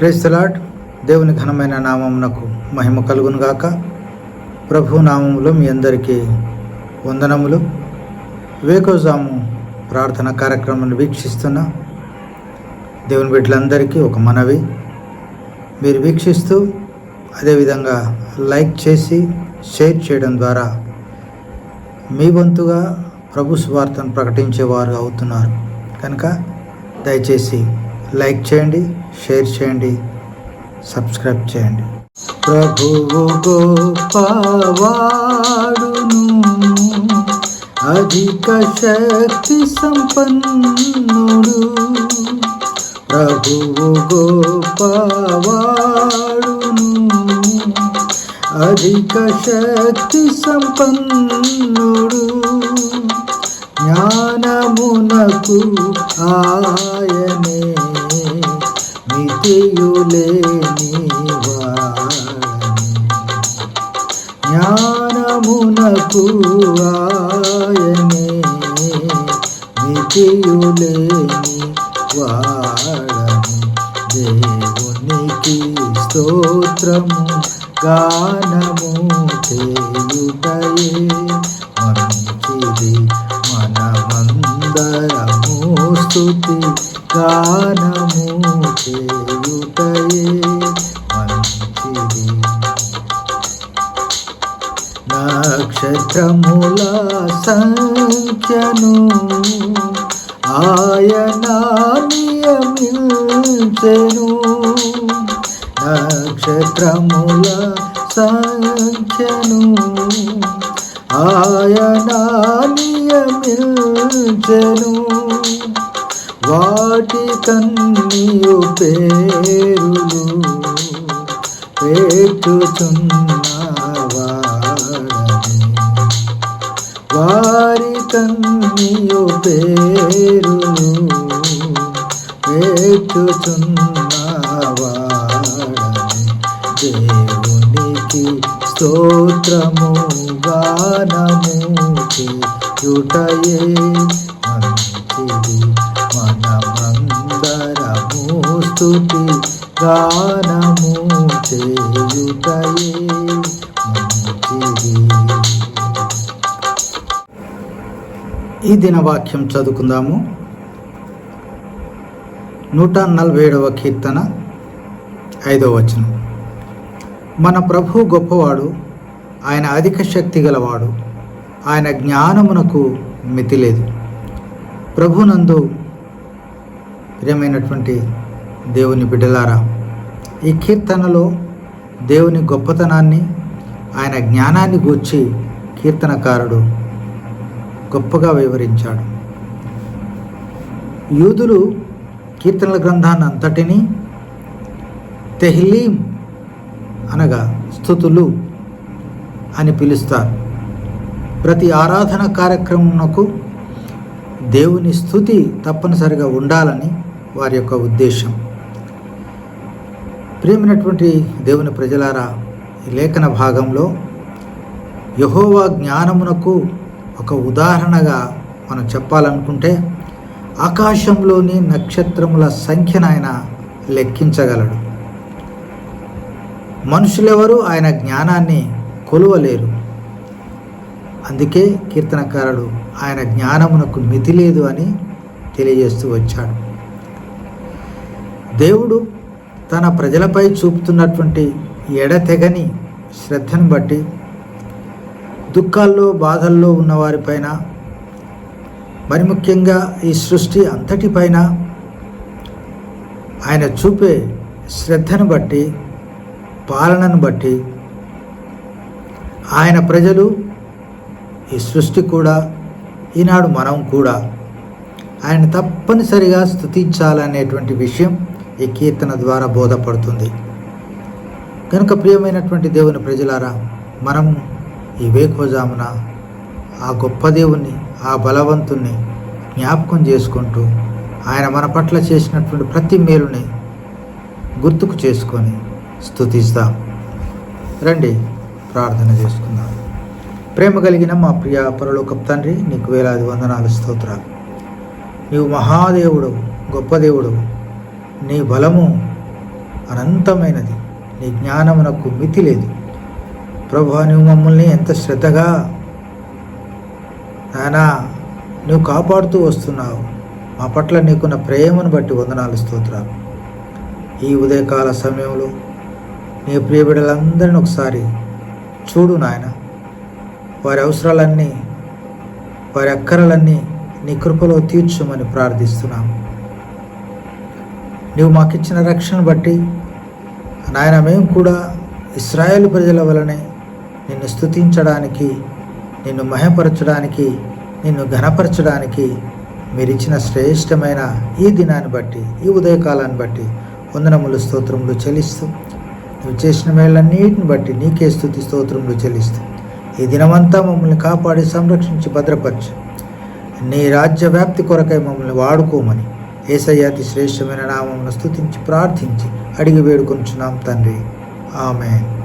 Praise the Lord దేవుని ఘనమైన నామమునకు మహిమ కలుగునుగాక. ప్రభు నామములో మీ అందరికీ వందనములు. వేకోజాము ప్రార్థన కార్యక్రమాన్ని వీక్షిస్తున్న దేవుని బిడ్డలందరికీ ఒక మనవి. మీరు వీక్షిస్తూ అదేవిధంగా లైక్ చేసి షేర్ చేయడం ద్వారా మీ వంతుగా ప్రభు స్వార్థను ప్రకటించేవారు అవుతున్నారు. కనుక దయచేసి లైక్ చేయండి షేర్ చేయండి సబ్స్క్రైబ్ చేయండి. ప్రభువు గోపవాడును అధిక శక్తి సంపన్నుడు. ప్రభువు గోపవాడును అధిక శక్తి సంపన్నుడు. జ్ఞానమునకు ఆయనే జ్ఞానమునకు ఆయనే మితియులేని వాడని దేవునికి స్తోత్రము గానము నక్షత్రముల సంఖ్యను ఆయన నియమించెను. నక్షత్రముల సంఖ్యను ఆయన నియమించెను. వాటి కన్నీయు పేరులు పెట్టుచున్నవాడని కన్నీయు పేరును పెట్టుచున్నవాడని దేవునికి స్తోత్రము గానము చేయుటయే మంచిది. మనమందరము స్థుతి గానము చేయుటయే మంచిది. ఈ దినవాక్యం చదువుకుందాము. నూట నలభై ఏడవ కీర్తన ఐదవ వచనం. మన ప్రభు గొప్పవాడు ఆయన అధిక శక్తి గలవాడు ఆయన జ్ఞానమునకు మితి లేదు. ప్రభునందు ప్రియమైనటువంటి దేవుని బిడ్డలారా ఈ కీర్తనలో దేవుని గొప్పతనాన్ని ఆయన జ్ఞానాన్ని గూర్చి కీర్తనకారుడు గొప్పగా వివరించాడు. యూదులు కీర్తనల గ్రంథాన్ని అంతటినీ తెహ్లీం అనగా స్థుతులు అని పిలుస్తారు. ప్రతి ఆరాధన కార్యక్రమంకు దేవుని స్థుతి తప్పనిసరిగా ఉండాలని వారి యొక్క ఉద్దేశం. ప్రియమైనటువంటి దేవుని ప్రజలారా లేఖన భాగంలో యహోవా జ్ఞానమునకు ఒక ఉదాహరణగా మనం చెప్పాలనుకుంటే ఆకాశంలోని నక్షత్రముల సంఖ్యను ఆయన లెక్కించగలడు. మనుషులెవరూ ఆయన జ్ఞానాన్ని కొలువలేరు. అందుకే కీర్తనకారుడు ఆయన జ్ఞానమునకు మితి లేదు అని తెలియజేస్తూ వచ్చాడు. దేవుడు తన ప్రజలపై చూపుతున్నటువంటి ఎడతెగని శ్రద్ధను బట్టి దుఃఖాల్లో బాధల్లో ఉన్నవారిపైన మరి ముఖ్యంగా ఈ సృష్టి అంతటిపైన ఆయన చూపే శ్రద్ధను బట్టి పాలనను బట్టి ఆయన ప్రజలు ఈ సృష్టి కూడా ఈనాడు మనం కూడా ఆయన తప్పనిసరిగా స్థుతించాలనేటువంటి విషయం ఈ కీర్తన ద్వారా బోధపడుతుంది. కనుక ప్రియమైనటువంటి దేవుని ప్రజలారా మనము ఈ ఆ గొప్ప దేవుణ్ణి ఆ బలవంతుణ్ణి జ్ఞాపకం చేసుకుంటూ ఆయన మన పట్ల చేసినటువంటి ప్రతి మేలుని గుర్తుకు చేసుకొని స్థుతిస్తాం రండి ప్రార్థన చేసుకుందాం. ప్రేమ కలిగిన మా ప్రియ పరలోకపు తండ్రి నీకు వేలాది వందనాలు స్తోత్రాలు. నీవు మహాదేవుడు గొప్ప దేవుడు. నీ బలము అనంతమైనది. నీ జ్ఞానమునకు మితి లేదు. ప్రభు నువ్వు మమ్మల్ని ఎంత శ్రద్ధగా నానా నువ్వు కాపాడుతూ వస్తున్నావు. మా పట్ల నీకున్న ప్రేమను బట్టి వందనాలు స్తోత్రాలు. ఈ ఉదయకాల సమయంలో నీ ప్రియబిడలందరిని ఒకసారి చూడు నాయన. వారి అవసరాలన్నీ వారి అక్కరలన్నీ నీ కృపలో తీర్చమని ప్రార్థిస్తున్నాము నువ్వు మాకిచ్చిన రక్షణ బట్టి నాయన మేము కూడా ఇస్రాయేల్ ప్రజల వలనే నిన్ను స్థుతించడానికి నిన్ను మహపరచడానికి నిన్ను ఘనపరచడానికి మీరు ఇచ్చిన శ్రేష్టమైన ఈ దినాన్ని బట్టి ఈ ఉదయకాలాన్ని బట్టి వందనములు స్తోత్రములు చెల్లిస్తూ నువ్వు చేసిన మేళ్ళన్నిటిని బట్టి నీకే స్థుతి స్తోత్రములు చెల్లిస్తూ ఈ దినమంతా మమ్మల్ని కాపాడి సంరక్షించి భద్రపరచు. నీ రాజ్య వ్యాప్తి కొరకై మమ్మల్ని వాడుకోమని ఏసయ్యాతి శ్రేష్టమైన నామమును స్థుతించి ప్రార్థించి అడిగి వేడుకొంచున్నాం తండ్రి. ఆమె